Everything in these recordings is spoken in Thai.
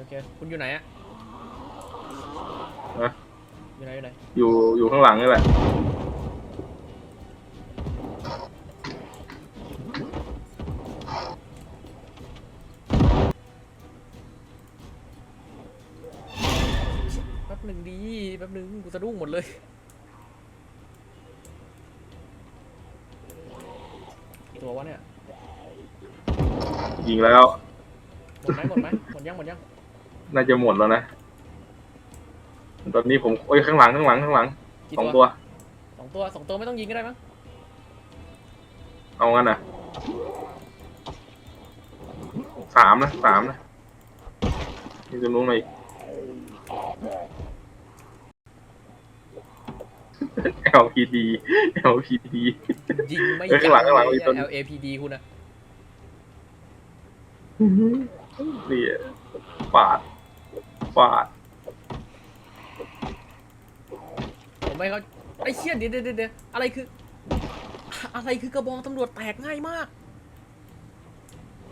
โอเคคุณอยู่ไหนอะนะอยู่ไหนอยู่ไหนอยู่อยู่ข้างหลังนี่แหละแป๊บหนึ่งดีแป๊บหนึ่งกูสะดุ้งหมดเลยกี่ตัววะเนี่ยยิงแล้ว หมดไหมหมดไหมหมดยังหมดยัง น่าจะหมดแล้วนะ ตอนนี้ผมโอ้ยข้างหลังข้างหลังข้างหลังกี่สองตัตัววสองตัวสองตัวไม่ต้องยิงก็ได้มั้งเอางั้นนะสามนะสามนะนี่จะรู้ไหม LPD LPD ยิงไม่เอ้ยข้างหลังข้างหลังมีตัวยั LAPD คุณอะนี่ปาด ปาดผมไม่เขาไอ้เชี่ยเดี๋ยวเดี๋ยวเดี๋ยวอะไรคือ อะไรคือกระบองตำรวจแตกง่ายมาก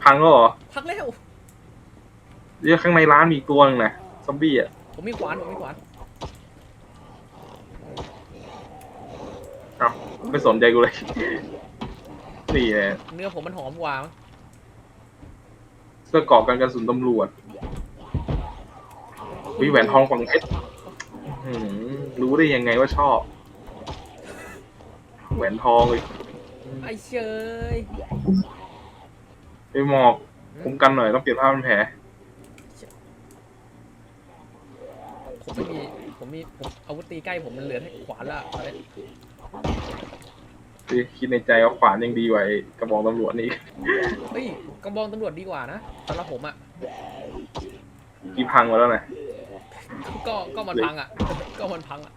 พังแล้วเหรอพักแล้ว เรียกข้างในร้านมีอีกตัวหนึงนะซอมบี้อะ ผมมีขวานผมมีขวานเอ้าไม่สนใจกูเลย นี่แหละเนื้อผมมันหอมกว่ามั้งเสื้อเกราะกันกระสุนตำรวจ วิแหวนทองฝังเพชรอื้อหือรู้ได้ยังไงว่าชอบ แหวนทองเลยไอ้เชยไปหมอกคุ้มกันหน่อยต้องเปลี่ยนผ้าพันแผลผมไม่มีผมมีผมอาวุธตีใกล้ผมมันเหลือแค่ขวานละตอนนี้สิคิดในใจว่าขวานยังดีกว่าไอ้กระบองตำรวจนี่เฮ้ยกระบองตำรวจดีกว่านะสำหรับผมอะกี่พังมาแล้วนะ ก็ก็มันพังอะก็มันพังอะ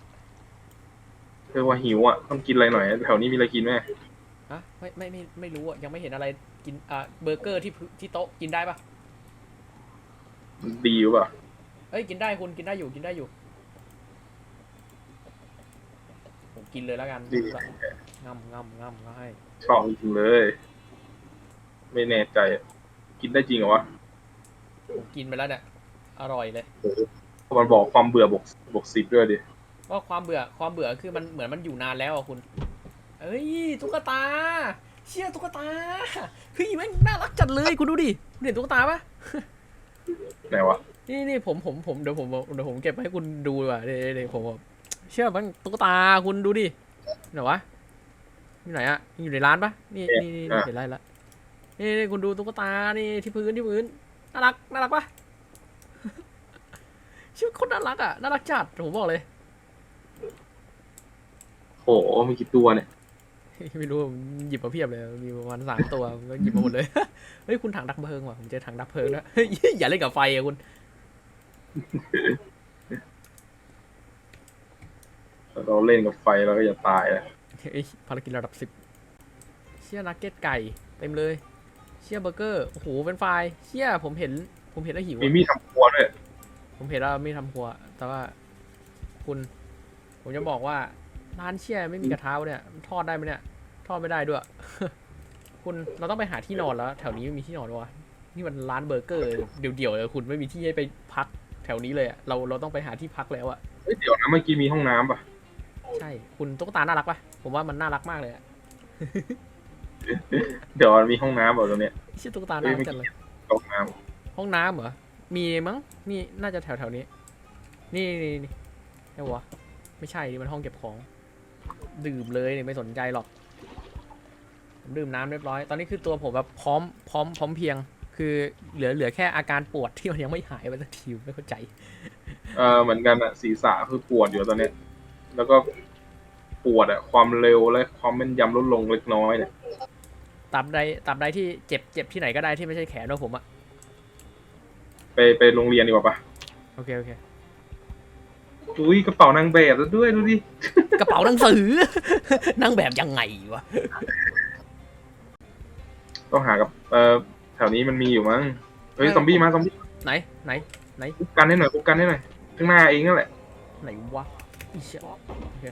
เรียกว่าหิวอะต้องกินอะไรหน่อยแถวนี้มีอะไรกินไหมฮะไม่ไม่ไม่ไม่รู้อะยังไม่เห็นอะไรกินอ่าเบอร์เกอร์ที่พื้นที่โต๊ะกินได้ปะดีหรือเปล่าเอ้ยกินได้คุณกินได้อยู่กินได้อยู่ผมกินเลยแล้วกันดีงำงำงำก็ให้ชอบจริงๆเลย ไม่แน่ใจอะกินได้จริงเหรอวะผมกินไปแล้วเนี่ยอร่อยเลย มันบอกความเบื่อบวกบวกสิบด้วยดิว่าความเบื่อความเบื่อคือมันเหมือนมันอยู่นานแล้วอะคุณ เอ้ยตุ๊กตา เชี่ยตุ๊กตาเฮ้ยแม่งน่ารักจัดเลยคุณดูดิคุณเห็นตุ๊กตาปะไหนวะนี่นี่ผมผมผมเดี๋ยวผมเดี๋ยวผมเก็บให้คุณดูดีกว่าเดี๋ยวเดี๋ยวผมบอกเชื่อมันตุ๊กตาคุณดูดิไหนวะอยู่ไหนอะอยู่ในร้านปะนี่นี่นี่นี่เห็นไรละนี่นี่คุณดูตุ๊กตานี่ที่พื้นที่พื้นน่ารักน่ารักปะเชื่อคนน่ารักอะน่ารักจัดผมบอกเลยโหมีกี่ตัวเนี่ย ไม่รู้ผมหยิบมาเพียบเลย มีประมาณสามตัวผมก็หยิบมาหมดเลย เฮ้ยคุณถังดับเพลิงว่ะผมเจอถังดับเพลิงแล้วเฮ้ยอย่าเล่นกับไฟอะคุณเราเล่นกับไฟเราก็จะตายอะเอ้ยภารกิจระดับสิบเชี่ยนักเก็ตไก่เต็มเลย เชี่ยเบอร์เกอร์โอ้โหเป็นไฟรายเชี่ยผมเห็น ผมเห็นแล้วหิวมีอะมีดทำครัวด้วย ผมเห็นแล้วไม่ทำครัว แต่ว่าคุณ ผมจะบอกว่าร้านเชี่ยไม่มีกระทะวะเนี่ยมันทอดได้ไหมเนี่ย ทอดไม่ได้ด้วย คุณเราต้องไปหาที่นอนแล้ว แถวนี้ไม่มีที่นอนวะนี่มันร้านเบอร์เกอร์เดี่ยวๆเลยคุณไม่มีที่ให้ไปพักแถวนี้เลยอะเราเราต้องไปหาที่พักแล้วอะเฮ้ยเดี๋ยวนะเมื่อกี้มีห้องน้ำป่ะใช่ คุณตุ๊กตาน่ารักปะผมว่ามันน่ารักมากเลยอะเดี๋ยวมันมีห้องน้ำแบบตรงเนี้ยชื่อตุ๊กตาน่ารักจังเลยห้องน้ห้องน้ำเหรอ มีมั้งนี่น่าจะแถวแถวๆนี้ นี่นี่นี่ไอ้วะไม่ใช่นี่มันห้องเก็บของ ดื่มเลยเนี่ยไม่สนใจหรอกผมดื่มน้ำเรียบร้อย ตอนนี้คือตัวผมแบบพร้อมพร้อมพร้อมเพรียง คือเหลือเหลือแค่อาการปวดที่มันยังไม่หายไปสักทีไม่เข้าใจำเออเหมือนกันอะศีรษะคือปวดอยู่ตอนเนี้ย แล้วก็ปวดอะความเร็วและความแม่นยำลดลงเล็กน้อยเนี่ยตับใดตับใดที่เจ็บเจ็บที่ไหนก็ได้ที่ไม่ใช่แขนของผมอะ ไปไปโรงเรียนดีกว่าปะโอเคโอเคอุ้ยกระเป๋านางแบบซะด้วยดูดิกระเป๋าหนังสือ นั่งแบบยังไงวะต้องหากับเออแถวนี้มันมีอยู่มั้งเฮ้ยไม่ซอมบี้มาซอมบี้ไหนไหนไหนคุกกันให้หน่อยคุกกันให้หน่อยข้างหน้าเองนั่นแหละไหนวะอีเชี่ยโอเค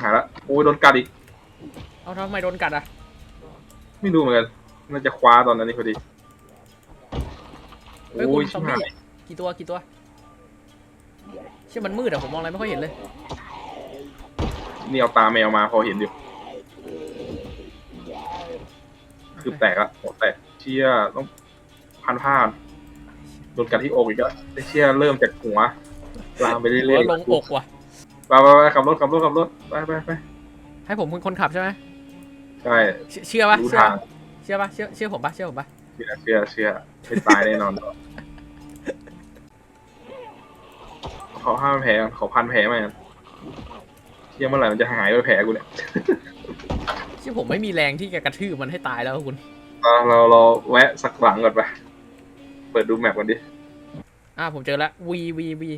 หาละโอ้ยโดนกัดอีกเอาทำไมโดนกัดอะไม่รู้เหมือนกันน่าจะคว้าตอนนั้นนี่พอดี เฮ้ยโอ้คุณยซอมชิบบี้หายกี่ตัวกี่ตัวเชื่อมันมืดอะผมมองอะไรไม่ค่อยเห็นเลย นี่เอาตาแมวมาพอเห็นอยู่ คือแตกละหัวแตกเชี่ยต้องพันผ้าโดนกัดที่อกอีกแล้วไอ้เชี่ยเริ่มจากหัวลามไปเรื่หัวอยๆลงอกว่ะไปไปไปขับรถขับรถขับรถไปไปไปให้ผมเป็นคนขับใช่ไหมใช่เชื่อเชื่อปะรู้เชื่อทางเชื่อปะเชื่อเชื่อผมปะเชื่อผมปะเชื่อเชื่อเชื่อไม่ตายแน่นอนขอห้ามแผลก่อนขอพันแผลมาก่อนเชี่ยเมื่อไหร่มันจะหายไปแผลกูเนี่ยเชื่อผมไม่มีแรงที่จะกระทืบมันให้ตายแล้วคุณ เราเราเราแวะสักหลังก่อนไป เปิดดูแมปกันดิ อ่าผมเจอแล้ววีวีวี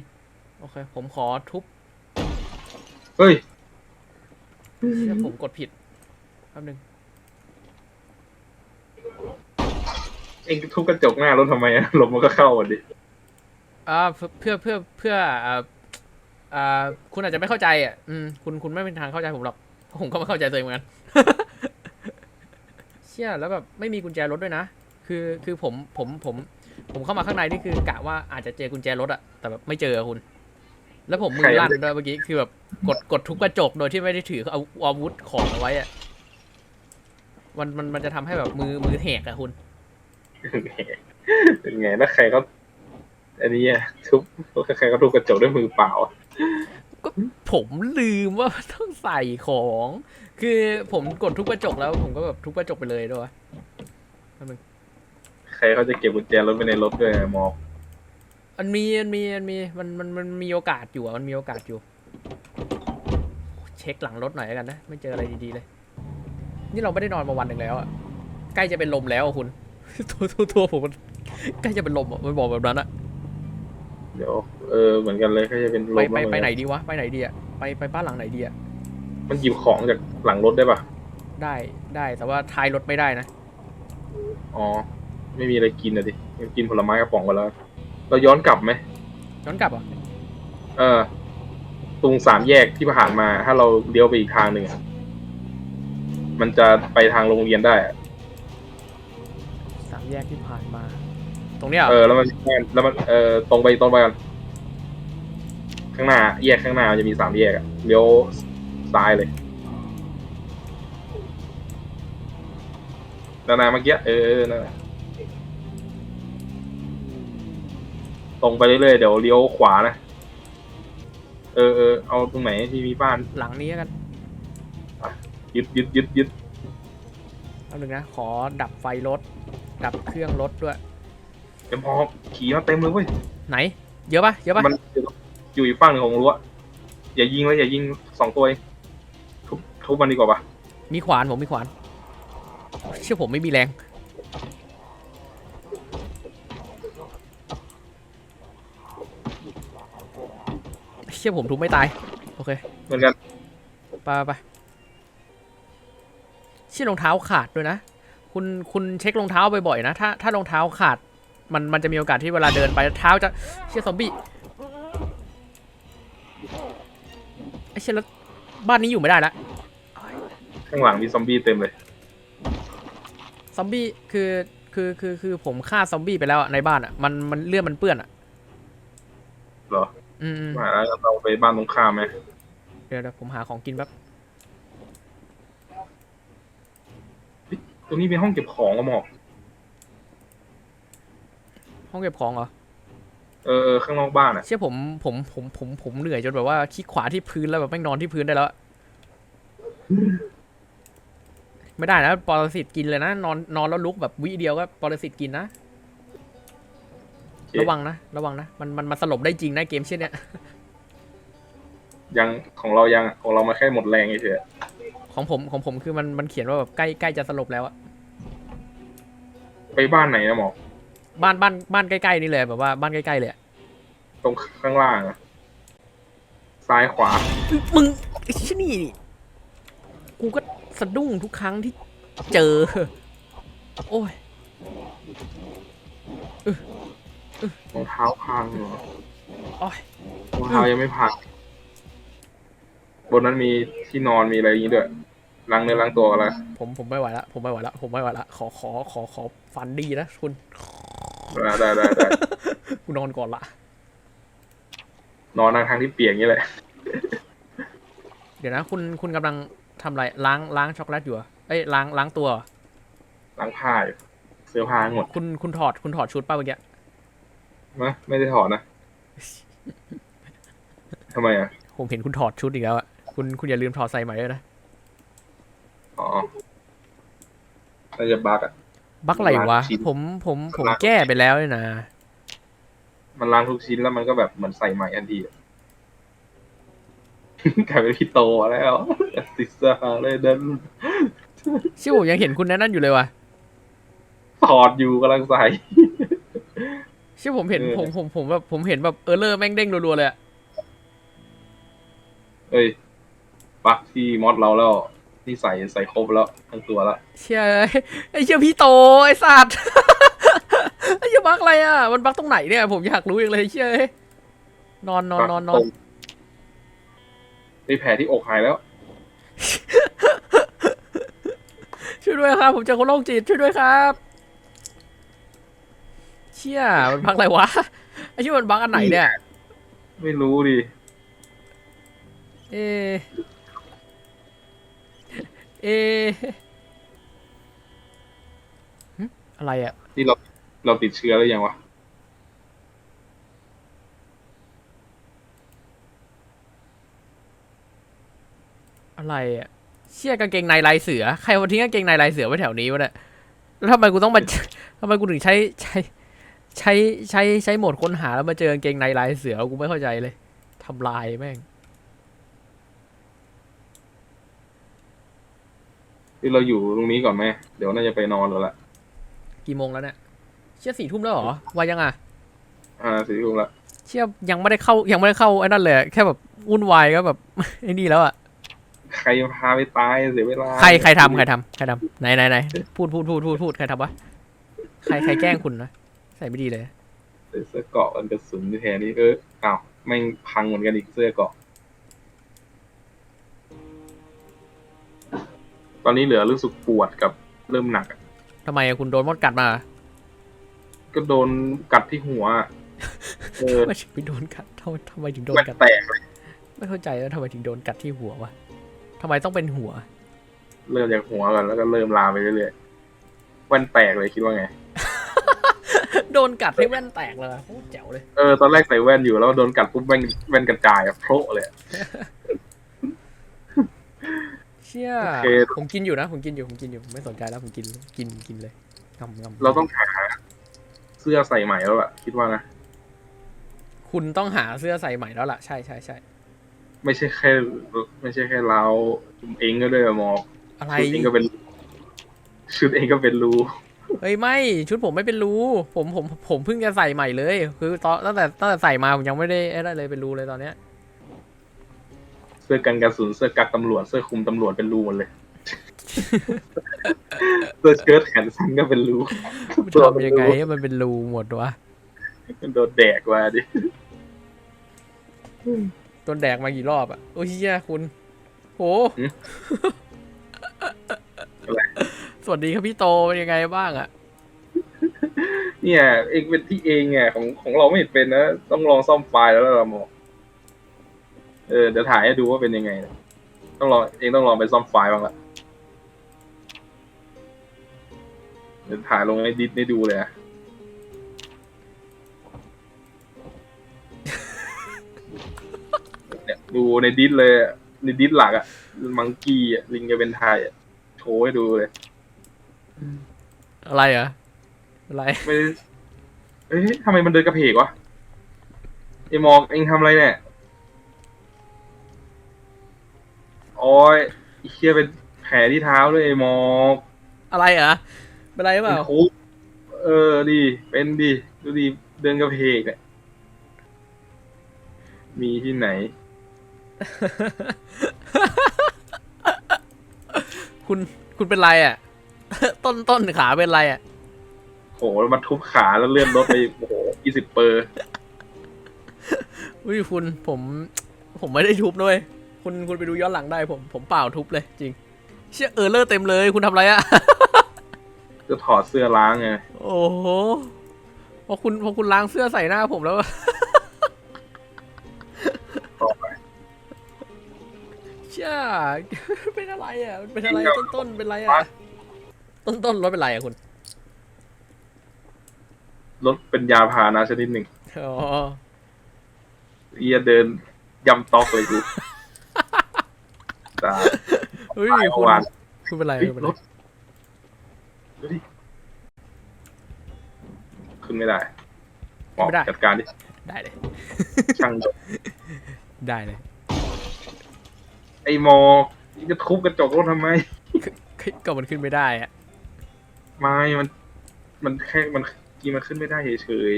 โอเค ผมขอทุบ เฮ้ยเชื่อผมกดผิดแป๊บนึง องทุบกระจกหน้ารถทำไมอะลมมันก็เข้าหมดดิอ่าเพื่อเพื่อเพื่ออ่าอ่าคุณอาจจะไม่เข้าใจอะอืมคุณคุณไม่เป็นทางเข้าใจผมหรอกเพราะผมก็ไม่เข้าใจตัวเองเหมือนกัน เชี่ยแล้วแบบไม่มีกุญแจรถด้วยนะคือคือผมผมผม ผมเข้ามาข้างในนี่คือกะว่าอาจจะเจอกุญแจรถอะแต่แบบไม่เจอคุณ แล้วผมมือลั่นด้วยเมื่อกี้คือแบบกดกดทุบกระจกโดยที่ไม่ได้ถือเอาอาวุธของเอาไว้อะมันมันมันจะทำให้แบบมือมือแหกอะคุณ เป็นไงถ้าใครก็อันนี้อะทุบใครก็ทุบกระจกด้วยมือเปล่าอะผมลืมว่าต้องใส่ของ คือผมกดทุบกระจกแล้วผมก็แบบทุบกระจกไปเลยด้วยใครเขาจะเก็บกุญแจรถไว้ในรถด้วยอะหมอกมันมีมันมีมันมีมันมันมันมีโอกาสอยู่อะมันมีโอกาสอยู่ เช็คหลังรถหน่อยแล้วกันนะ ไม่เจออะไรดีๆเลย นี่เราไม่ได้นอนมาวันหนึ่งแล้วอะใกล้จะเป็นลมแล้วอะคุณ ตัวตัวตัวผมมันใกล้จะเป็นลมอะมันบอกแบบนั้นอะเดี๋ยวเออเหมือนกันเลยเขาจะเป็นลไปมไปแล้วไปไหนดีวะไปไหนดีอะไปไปบ้านหลังไหนดีอะมันหยิบของจากหลังรถได้ปะได้ได้แต่ว่าท้ายรถไม่ได้นะอ๋อ ไม่มีอะไรกินอะดิกินผลไม้กระป๋องไปแล้ว เราย้อนกลับไหม ย้อนกลับเหรอะเออ ตรงสามแยกที่ผ่านมา ถ้าเราเลี้ยวไปอีกทางหนึ่งอะมันจะไปทางโรงเรียนได้อะสาม แยกที่ผ่านมา ตรงเนี้ยเหรเอออแล้วมันแล้วมันเออตรงไปตรงไปก่อนข้างหน้าแยกข้างหน้ามันจะมีสามแยกอะเลี้ยวซ้ายเลยนานาเมื่อกี้เออเออนั่นแหละตรงไปเรื่อยๆเดี๋ยวเลี้ยวขวานะเออเออเอาตรงไหนที่มีบ้านหลังนี้แล้วกันยึดยึดยึดยึดเอาหนึ่งนะ ขอดับไฟรถ ดับเครื่องรถด้วยเต็มพอขี่มาเต็มเลยเว้ยไหน เยอะปะเยอะปะมันอยู่อีกฝั่งหนึ่งของรั้วอย่ายิงเลยอย่ายิงสองตัวเองทุบทุบมันดีกว่าปะมีขวานผมมีขวานเชื่อผมไม่มีแรง เชื่อผมทุบไม่ตาย โอเคเหมือนกัน ไปไปไปเชื่อรองเท้าขาดด้วยนะ คุณคุณเช็ครองเท้าบ่อยๆนะ ถ้าถ้ารองเท้าขาดมันมันจะมีโอกาสที่เวลาเดินไปเท้าจะเชื่อซอมบี้ไอ้เชื่อแล้วบ้านนี้อยู่ไม่ได้ละข้างหลังมีซอมบี้เต็มเลยซอมบี้คือคือคือคือผมฆ่าซอมบี้ไปแล้วอะในบ้านอะมันมันเลือดมันเปื้อนอะเหรออืมอืมมาแล้วเราไปบ้านตรงข้ามไหมเดี๋ยวเดี๋ยวผมหาของกินแป๊บ ตรงนี้เป็นห้องเก็บของอะหมอกห้องเก็บของเหรอเออเออข้างนอกบ้านอะเชื่อผมผมผมผมผมเหนื่อยจนแบบว่าคลิกขวาที่พื้นแล้วแบบแม่งนอนที่พื้นได้แล้วอะไม่ได้นะปรสิตกินเลยนะนอนนอนแล้วลุกแบบวิเดียวก็ปรสิตกินนะโอเคระวังนะ ระวังนะ มันมันมันสลบได้จริงนะเกมเช่นเนี้ยยังของเรายังอะของเรามาแค่หมดแรงเฉย ของผมของผมคือมันมันเขียนว่าแบบใกล้ใกล้จะสลบแล้วอะๆไปบ้านไหนนะหมอกบ้านบ้านบ้านใกล้ๆนี่เลยแบบว่าบ้านใกล้ๆเลยอะตรงข้างล่างอะซ้ายขวา มึงไอ้ชินี่นี่กูก็สะดุ้งทุกครั้งที่เจอ โอ้ยรองเท้าพังเหรอโอ้ยรองเท้ายังไม่พังบนนั้นมีที่นอนมีอะไรอย่างงี้ด้วย ล้างเนื้อล้างตัวอะไรผมผมไม่ไหวละผมไม่ไหวละผมไม่ไหวละขอขอขอขอฟันดีนะคุณได้ได้ได้ได้กูนอนก่อนละนอนทางทางที่เปียกอย่างนี้แหละ เดี๋ยวนะ คุณคุณกำลังทำอะไรล้างล้างช็อกโกแลตอยู่เหรอเอ้ยล้างล้างตัวเหรอล้างผ้าอยู่เสื้อผ้าหมดคุณคุณถอดคุณถอดชุดป้าเมื่อกี้นะไม่ได้ถอดนะทำไมอะ ผมเห็นคุณถอดชุดอีกแล้วอะคุณคุณอย่าลืมถอดใส่ใหม่ด้วยนะ อ๋อน่าจะบักอะ บักอะไรวะล้างชิ้นผมผมผมล้างแก้ไปแล้วเลยนะ มันล้างทุกชิ้นแล้วมันก็แบบเหมือนใส่ใหม่ทันทีอะกลายเป็นพี่โตแล้วติดเสื้อผ้าเลยเดินชื่อผมยังเห็นคุณแนั่นอยู่เลยว่ะถอดอยู่กำลังใส่ชื่อผมเห็นเออผมผมผมแบบผมเห็นแบบเออเลอร์แม่งเด้งรัวๆเลยอะเอ้ยปักที่มอดเราแล้ว ที่ใส่ใส่ครบแล้วทั้งตัวแล้วเชี่ยเอ้ยไอ้เชี่ยพี่โตไอ้สัตว์ไอ้เชี่ยบักอะไรอะมันบักตรงไหนเนี่ยผมอยากรู้เองเลยเชี่ยเอ้ยนอนนอนนอนนอนในแผลที่อกหายแล้ว ช่วยด้วยครับ ผมเจอคนโรคจิตช่วยด้วยครับ เชี่ยมันบักอะไรวะไอ้เชี่ยมันบักอันไหนเนี่ย ไม่รู้ดิเอ เอะหึอะไรอะที่เราเราติดเชื้อหรือยังวะ อะไรอะเชี่ยกางเกงในลายเสือ ใครมาทิ้งกางเกงในลายเสือไว้แถวนี้วะเนี่ย แล้วทำไมกูต้องมาทำไมกูถึงใช้ใช้ใช้ใช้ใช้โหมดค้นหาแล้วมาเจอกางเกงในลายเสือ กูไม่เข้าใจเลยทำลายแม่ง ที่เราอยู่ตรงนี้ก่อนไหมเดี๋ยวน่าจะไปนอนแล้วล่ะกี่โมงแล้วเนี่ยเชี่ยสี่ทุ่มแล้วเหรอวายังอะอ่าสี่ทุ่มละเชี่ยยังไม่ได้เข้ายังไม่ได้เข้าไอ้นั่นเลยอะแค่แบบวุ่นวายก็แบบไอ้นี่แล้วอะใครพาไปตายเสียเวลาใครใครทำใครทำใครทำไหนไหนไหนพูดพูดพูดพูดพูดใครทำวะใครใครแกล้งคุณนะใส่ไม่ดีเลยใส่เสื้อเกราะกันกระสุนที่แทนนี่เอออ้าวแม่งพังเหมือนกันอีกเสื้อเกราะ ตอนนี้เหลือรู้สึกปวดกับเริ่มหนักอะทำไมอะคุณโดนมดกัดมาก็โดนกัดที่หัวอะเออไม่ใช่ไปโดนกัดทำไมทำไมถึงโดนแว่นกัด แตกเลยไม่เข้าใจแล้วทำไมถึงโดนกัดที่หัววะทำไมต้องเป็นหัว เริ่มจากหัวกันแล้วก็เริ่มลามไปเรื่อยๆแว่นแตกเลยคิดว่าไง โดนกัดให้แว่นแตกเลยโคตรแจ๋วเลย เออตอนแรกใส่แว่นอยู่แล้วโดนกัดปุ๊บแว่นแว่นกระจายอะโพะเลยอะ เชี่ยโอเค ผมกินอยู่นะ ผมกินอยู่ ผมกินอยู่ผมไม่สนใจแล้ว ผมกิน กิน กินเลยงำงำเราต้องหาเสื้อใส่ใหม่แล้วล่ะ คิดว่านะ คุณต้องหาเสื้อใส่ใหม่แล้วล่ะ ใช่ใช่ใช่ไม่ใช่แค่ ไม่ใช่แค่เราเองก็ด้วยอะหมอกอะไร ชุดเองก็เป็น ชุดเองก็เป็นรูเฮ้ยไม่ ชุดผมไม่เป็นรูผมผมผมเพิ่งจะใส่ใหม่เลย คือตอนตั้งแต่ตั้งแต่ใส่มาผมยังไม่ได้ไอ้ได้เลยเป็นรูเลยตอนเนี้ยเสื้อกันกระสุนเสื้อกักตำรวจเสื้อคลุมตำรวจเป็นรูหมดเลย เสื้อเชิ้ตแขนสั้นก็เป็นรูมันทำยังไงให้มันเป็นรูหมดวะโดนแดกมาดิโดนแดกมากี่รอบอะโอ้ยเชี่ยคุณโหสวัสดีครับพี่โตเป็นยังไงบ้างอะเนี่ย เองเป็นที่เองไงของของเราไม่เห็นเป็นนะ ต้องลองซ่อมไฟล์แล้วล่ะหมอก เออเดี๋ยวถ่ายให้ดูว่าเป็นยังไงนะต้องลองเองต้องลองไปซ่อมไฟล์บ้างละเดี๋ยวถ่ายลงในดิสให้ดูเลยอะเนี่ยดูในดิสเลยอะในดิสหลักอะมังกี้อะลิงจะเป็นไทยอะโชว์ให้ดูเลย อะไรเหรออะไร ไม่ได้เอ้ยทำไมมันเดินกระเพกวะไอมองเองทำอะไรเนี่ย โอ้ยไอ้เคียเป็นแผลที่เท้าด้วยไอมองอะไรเหรอเป็นไรหรือเปเป็นล่าคุกเออดีเป็นดีดูดีเดินกระเพกเนี่ยมีที่ไหน คุณคุณเป็นไรอะ ต้นต้นขาเป็นไรอะ โหแล้วมาทุบขาแล้วเลื่อนรถไป โอ้โหยี่สิบเปอร์ อุ้ยคุณผม ผมไม่ได้ทุบด้วย คุณคุณไปดูย้อนหลังได้ผมผมเปล่าทุบเลยจริง เชี่ยเออเลอร์เต็มเลยคุณทำอะไรอะก็ถอดเสื้อล้างไงโอ้โหพอคุณพอคุณล้างเสื้อใส่หน้าผมแล้ว ต่อไปเช่าเป็นอะไรอะมันเป็นอะไรต้นต้นๆเป็นอะไรอะ ต้นต้นๆรถเป็นไรอะคุณ รถเป็นยาพาหนะชนิดหนึ่งอ๋อ เอียเดินยำตอกเลยกูตาเฮ้ยตายคุณเมื่อวานคุณเป็นไรเฮ้ยคุณเป็นรไรถดูดิขึ้นไม่ได้หมอจัดการดิ ได้เลย ช่างได้เลยไอ้หมอจะทุบกระจกรถทำไม ก็มันขึ้นไม่ได้อะไม่ มัน มันแค่มันกีมันขึ้นไม่ได้เฉย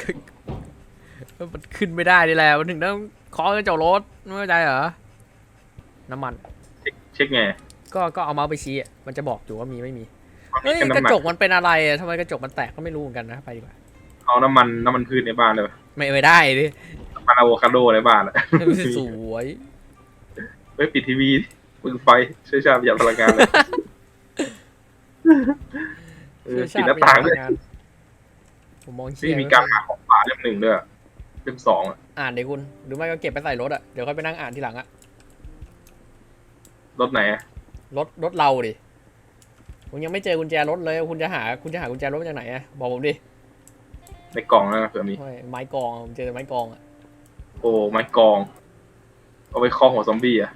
ก็มันขึ้นไม่ได้นี่แหละมันถึงต้องเคาะกระจกรถไม่เข้าใจเหรอ น้ำมันๆ เช็คเช็คไงก็ก็เอาเมาส์ไปชี้อะมันจะบอกอยู่ว่ามีไม่มีมันมีเฮ้ยแค่กระน้ำมันจกมันเป็นอะไรอะทำไมกระจกมันแตกก็ไม่รู้เหมือนกันนะไปดีกว่าเอาน้ำมันน้ำมันพืชในบ้านเลยปะไม่ไม่ได้ดิน้ำมันอะโวคาโดในบ้านอะสวยเฮ้ยปิดทีวีมึงไฟช่วยชาติประหยัดพลังงานเลยเออเชื่อปิชาดติหน้าต่างด้วยไม่ทำงานผมมองเชี่นี่ยมีการหาของป่าเล่มหนึ่งด้วยเล่มสองอะอ่านเดี๋ยวคุณหรือไม่ก็เก็บไปใส่รถอะเดี๋ยวค่อยไปนั่งอ่านทีหลังอะ รถไหนอะรถรถเราดิผมยังไม่เจอกุญแจรถเลย คุณจะหาคุณจะหากุญแจรถมาจากไหนอะบอกผมดิในกล่องนะเผื่อมีโอ้ยไม้กองผมเจอไม้กองอะโอ้ไม้กอง เอาไปคล้องหัวซอมบี้อะ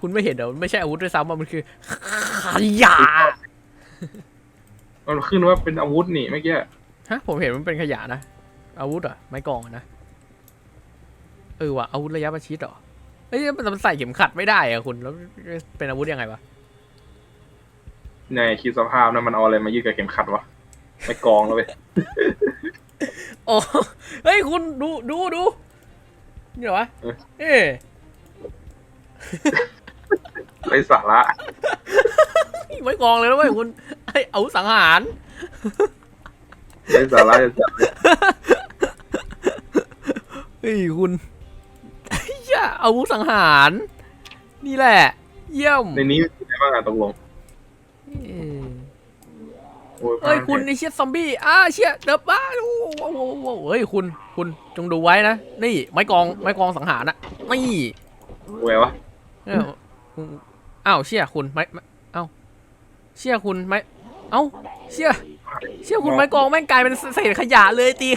คุณไม่เห็นเหรอมันไม่ใช่อาวุธด้วยซ้ำอะมันคือขยะมันขึ้นว่าเป็นอาวุธนี่เมื่อกี้ฮะผมเห็นมันเป็นขยะนะอาวุธเหรอะไม้กองอะนะเออว่ะอาวุธระยะประชิดเหรอ เอ้ยมันมันใส่เข็มขัดไม่ได้อะคุณแล้วเป็นอาวุธยังไงวะในคิดสภาพนะมันเอาอะไรมายืดกับเข็มขัดวะไม้กองแล้วเว้ยโอ้เฮ้ยคุณดูดูดูนี่เหรอวะเอ๊ะไรสาระไว้กองเลยนะเว้ยคุณไอ้เอาสังหารไรสาระจะจับเฮ้ยคุณไอ้เหี้ยอาวุธสังหาร นี่แหละ เยี่ยมในนี้มีอะไรบ้างอะตกลงเอ้ยโอ้ยเฮ้ยคุณไอ้เชี่ยซอมบี้อ้าเชี่ยเดือบบ้าโอ้โหโอ้โหโอ้โหเฮ้ยคุณคุณจงดูไว้นะ นี่ ไม้กองไม้กองสังหารนะนี่แหววะเอ้าอ้าวเชี่ยคุณไม้ไม้เอ้าเชี่ยคุณไม้เอ้าเชี่ยเชี่ยคุณไม้กองแม่งกลายเป็นเศษขยะเลยตี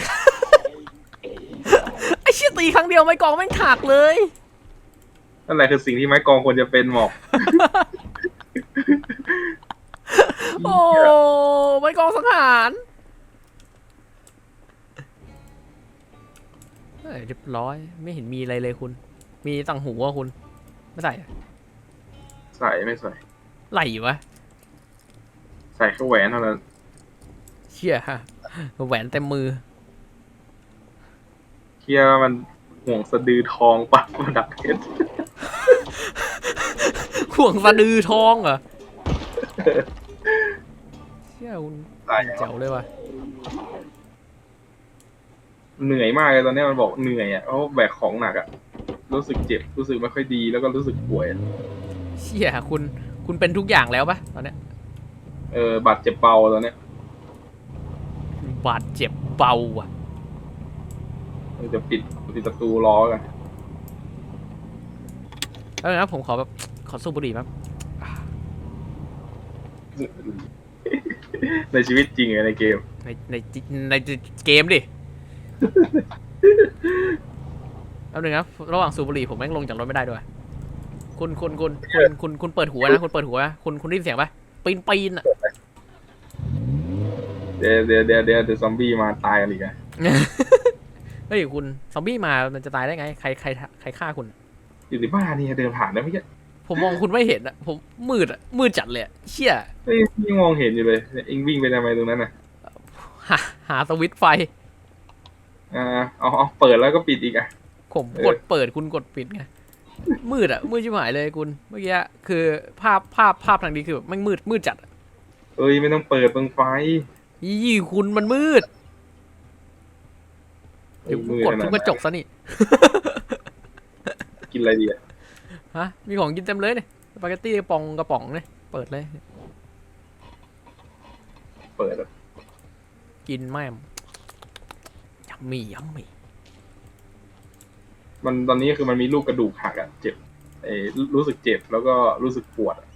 ไอ้ เชี่ยตีครั้งเดียวไม้กองแม่งขาดเลย นั่นแหละคือสิ่งที่ไม้กองควรจะเป็นหมอก โอ้ไม้กองสังหารเฮ้ยเรียบร้อยไม่เห็นมีอะไรเลยคุณ มีต่างหูอะคุณ ไม่ใส่อะใส่ไม่ใส่ ไหลวะใส่แค่แหวนเท่านั้นเชี่ยฮะแหวนเต็มมือ เคียว่ามันห่วงสะดือทองปักประดับเพชรข่วงสะดือทองเหรอเชี่ยคุณตายเจ๋วเลยว่ะเหนื่อยมากเลยตอนเนี้ยมันบอกเหนื่อยอะเพราะแบกของหนักอะ รู้สึกเจ็บรู้สึกไม่ค่อยดีแล้วก็รู้สึกป่วยอะเชี่ยคุณคุณเป็นทุกอย่างแล้วปะตอนเนี้ยเออบาดเจ็บเบาตอนเนี้ยบาดเจ็บเบาอะ เออจะปิดปิดประตูรอกันแล้วนะผมขอแบบขอสูบบุหรี่แป๊บในชีวิตจริงอะในเกม ในในในเกมดิแล้วหนึ่งนะระหว่างสูบบุหรี่ผมแม่งลงจากรถไม่ได้ด้วย คุณคุณคุณคุณคุณคุณเปิดหัวนะคุณเปิดหัวนะคุณคุณได้ยินเสียงปะปีนปีนอะเดี๋ยวเดี๋ยวเดี๋ยวเดี๋ยวเดี๋ยวซอมบี้มาตายกันอีกอะ เฮ้ยคุณซอมบี้มามันจะตายได้ไง ใครใครใครฆ่าคุณ อยู่ในบ้านนี่เดินผ่านได้ไม่ใช่ผมมองคุณไม่เห็นอะผมมืดอะมืดจัดเลยอะเชี่ยเฮ้ยยังมองเห็นอยู่เลยเนี่ยเอ็งวิ่งไปทำไมตรงนั้นน่ะหาหาสวิตช์ไฟ อ่าเอาเอาเปิดแล้วก็ปิดอีกอะ ผมเออ กดเปิดคุณกดปิดไงมืดอะมืดชิบหายเลยคุณเมื่อกี้อะคือภาพภาพภาพทางนี้คือแบบแม่งมืดมืดจัดอะเอ้ยไม่ต้องเปิดตรงไฟ ยี่คุณมันมืด เดี๋ยวกูกดทุกกระจกซะนี่ กินอะไรดีอะฮะ มีของกินเต็มเลยเนี่ยสปาเกตตี้กระป๋องกระป๋องเนี่ยเปิดเลย เปิดอะกินแม่มยัมมี่ยัมมี่มันตอนนี้คือมันมีลูกกระดูกหักอะเจ็บเอยรู้สึกเจ็บแล้วก็รู้สึกปวดอะ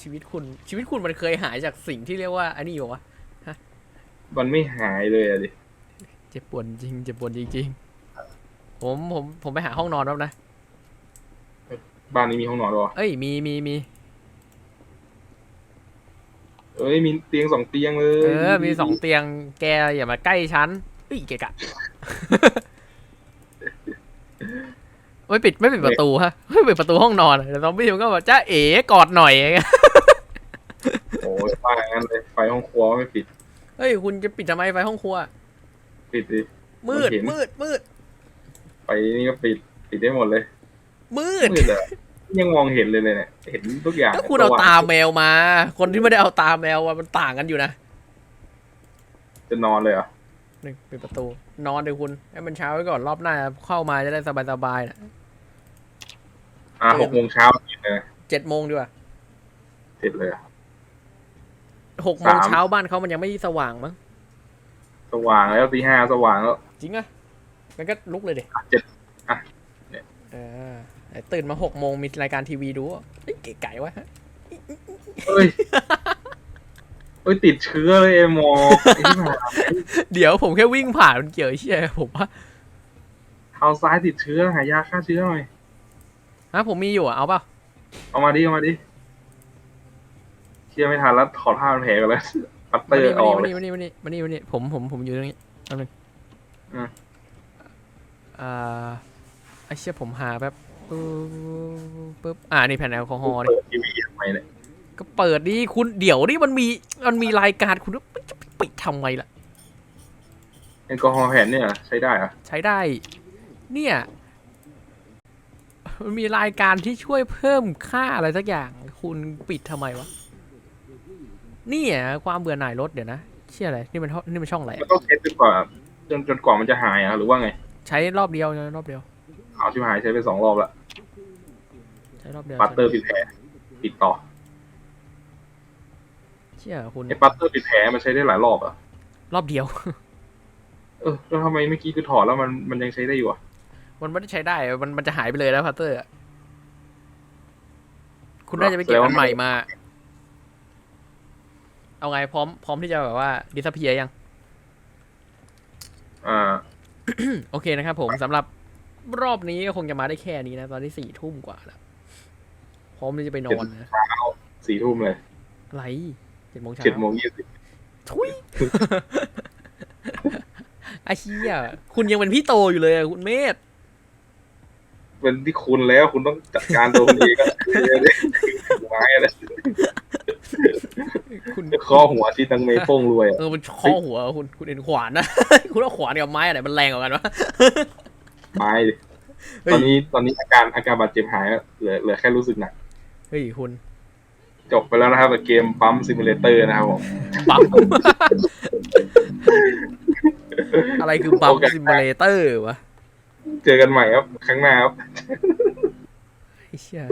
ชีวิตคุณ ชีวิตคุณมันเคยหายจากสิ่งที่เรียกว่าอันนี้อยู่วะมันไม่หายเลยอะดิเจ็บปวดจริงเจ็บปวดจริงๆผมผมผมไปหาห้องนอนแล้วนะ บ้านนี้มีห้องนอนด้วยวะเอ้ยมีมีมีเอ้ยมีเตียงสองเตียงเลยเออมีสองเตียงแกอย่ามาใกล้ฉันเอ้ยเกะกะไม่ปิดไม่ปิดประตูฮะไม่ปิดประตูห้องนอนแต่ซอมบี้มันก็แบบจ้าเอ๋กอดหน่อยโอ้ยป้างั้นเลยไฟห้องครัวไม่ปิดเฮ้ยคุณจะปิดทำไมไฟห้องครัว ปิดดิมืดมันเห็นมืด มืดไฟนี่ก็ปิด ปิดได้หมดเลย มืดมืดเลยยังมองเห็นเลยเลยเนี่ย เห็นทุกอย่างถ้าคุณเอาสว่งตาแมวมา คนที่ไม่ได้เอาตาแมวมามันต่างกันอยู่นะ จะนอนเลยเหรอะหนึ่งปิดประตู นอนเลยคุณ ให้มันเช้าไว้ก่อนรอบหน้าเข้ามาจะได้สบายๆนะอะตื่นหกโมงเช้าปิดเลยเจ็ดโมงดีกว่าเสร็จเลยอะหกโมงสามเช้าบ้านเขามันยังไม่สว่างมั้ง สว่างแล้วตีห้าสว่างแล้วจริงอะมันก็ลุกเลยเด็อะเจ็ดอะเนี่ยเออไหนตื่นมาหกโมงมีรายการทีวีดูอะเอ้ยเก๋ไก่วะฮะเอ้ยเอ้ยติดเชื้อเลยไอ้หมอไอ้ที่ผ่านเดี๋ยวผมแค่วิ่งผ่านมันเกี่ยวไอ้เชี่ยผมว่าเท้าซ้ายติดเชื้อหายาฆ่าเชื้อหน่อยฮะผมมีอยู่อะเอาเปล่าเอามาดิเอามาดิเชื่อไม่ทันแล้วถอดผ้าพันแผลกันแล้ว ปัตเตอมานี่ร์ออกมาเลยนี่มานี่มานี่มานี่มานี่ผมผมผมอยู่ตรงนี้แป๊บนึงอืมอ่าไอ้เชี่ยผมหาแบบปึ๊บปึ๊บอ่านี่แผ่นแอลกอฮอล์นี่เปิดทีวีทำไมเนี่ยก็เปิดดิคุณเดี๋ยวนี่มันมีมันมีรายการคุณจะไปปิดทำไมล่ะ แอลกอฮอล์แผ่นเนี่ยใช้ได้เหรอะใช้ได้ เนี่ยมันมีรายการที่ช่วยเพิ่มค่าอะไรสักอย่าง คุณปิดทำไมวะ เนี่ยความเบื่อหน่ายลดเดี๋ยวนะเชื่ออะไรนี่มันท่อนี่มันช่องอะไรมันต้องเช็ดจนกว่าจนจนกว่ามันจะหายอะหรือว่าไงใช้รอบเดียวนะรอบเดียวเอาชิบหายใช้ไปสองรอบละใช้รอบเดียวปัตเตอร์ปิดแผลปิดต่อเชื่อคุณไอ้ปัตเตอร์ปิดแผลมันใช้ได้หลายรอบอะรอบเดียว เออแล้วทำไมเมื่อกี้คือถอดแล้วมันมันยังใช้ได้อยู่อะมันไม่ได้ใช้ได้มันมันจะหายไปเลยนะพัตเตอร์อะคุณน่าจะไปเก็บอันใหม่มา เอาไงพร้อมพร้อมที่จะแบบว่าดิสเพียยัง อ่า โอเคนะครับผมสำหรับรอบนี้ก็คงจะมาได้แค่นี้นะ ตอนนี้สี่ทุ่มกว่าแล้ว พร้อมที่จะไปนอนนะสี่ทุ่มเลยไรเจ็ดโมงเช้าเจ็ดโมงยี่สิบทุยไอ้เหี้ยคุณยังเป็นพี่โตอยู่เลยอะคุณเมธเป็นที่คุณแล้วคุณต้องจัดการตัวคุณเองก็ไม้อะไร คุณข้อหัวที่ตังเมย์โป้งรวยอะเออมันข้อหัวคุณคุณเอ็นขวานนะ คุณเอาขวานกับไม้อะไรมันแรงกว่ากันวะไม้ดิเฮ้ยตอนนี้ตอนนี้อาการอาการบาดเจ็บหายแล้วเหลือเหลือแค่รู้สึกหนักเฮ้ยคุณ จบไปแล้วนะครับกับเกมปั๊มซิมูเลเตอร์นะครับผมปั๊มอะไรคือปั๊มโอเคซิมูเลเตอร์วะเจอกันใหม่ครับครั้งหน้าครับไอ้เชี่ย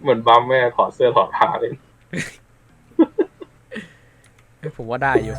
เหมือนบัมแม่ถอดเสื้อถอดผ้าเลยเฮ้ย ผมว่าได้อยู่